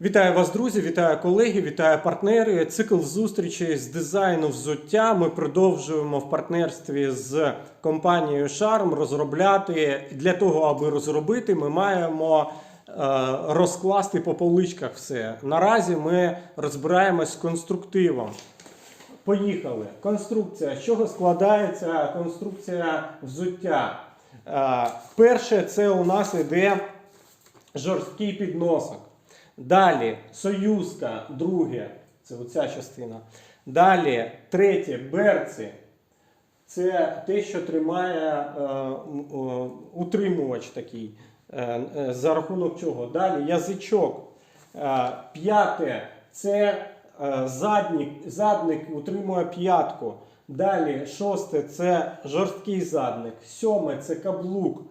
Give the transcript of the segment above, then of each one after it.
Вітаю вас, друзі! Вітаю колеги, вітаю партнери. Цикл зустрічей з дизайну взуття. Ми продовжуємо в партнерстві з компанією Charm розробляти. Для того, аби розробити, ми маємо е, розкласти по поличках все. Наразі ми розбираємось з конструктивом. Поїхали. Конструкція. З чого складається конструкція взуття? Е, Перше, це у нас іде жорсткий підносок. Далі союзка, друге, це оця частина. Далі, третє, берці. Це те, що тримає е, о, утримувач такий. Е, е, за рахунок чого? Далі язичок. Е, п'яте це е, задник, задник утримує п'ятку. Далі шосте це жорсткий задник. Сьоме це каблук.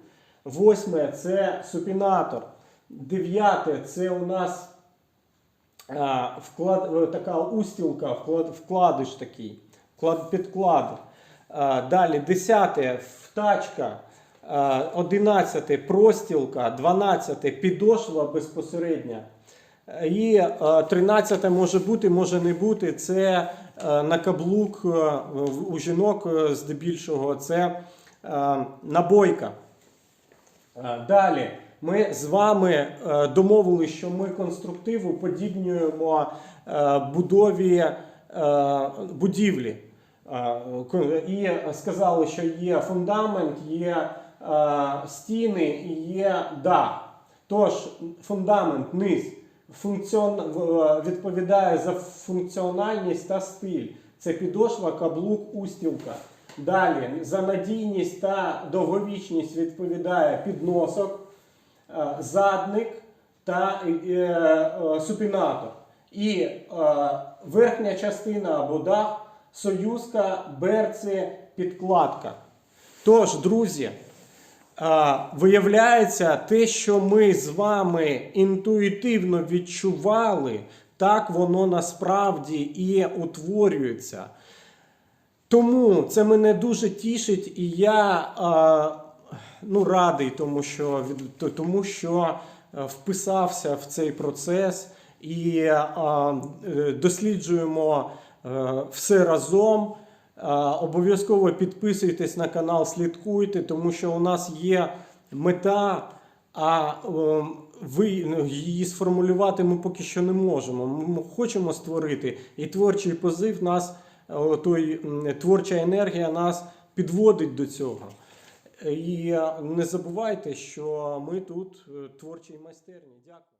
Восьме це супінатор. Дев'яте це у нас а, вклад, е, така устілка, вклад, вкладиш такий, вклад, підклад. А, далі десяте втачка. А, Одинадцяте простілка, дванадцяте підошва безпосередня. І е, 13 може бути, може не бути. Це е, на каблук е, у жінок е, здебільшого це е, набойка. Е, Далі ми з вами е, домовилися, що ми конструктиву подібнюємо е, будові е, будівлі. І сказали, що є фундамент, є стіни і є дах. Тож фундамент, низ функціон... відповідає за функціональність та стиль. Це підошва, каблук, устілка. Далі за надійність та довговічність відповідає підносок, задник та е, е, супінатор. І е, верхня частина або дах, союзка, берці, підкладка. Тож, друзі, виявляється, те, що ми з вами інтуїтивно відчували, так воно насправді і утворюється. Тому це мене дуже тішить, і я ну, радий, тому що, тому що е, вписався в цей процес і е, досліджуємо е, все разом. Обов'язково підписуйтесь на канал, слідкуйте, тому що у нас є мета, а ви ну, її сформулювати ми поки що не можемо. Ми хочемо створити, і творчий позив нас, той творча енергія нас підводить до цього. І е, не забувайте, що ми тут е, творчій майстерні. Дякую.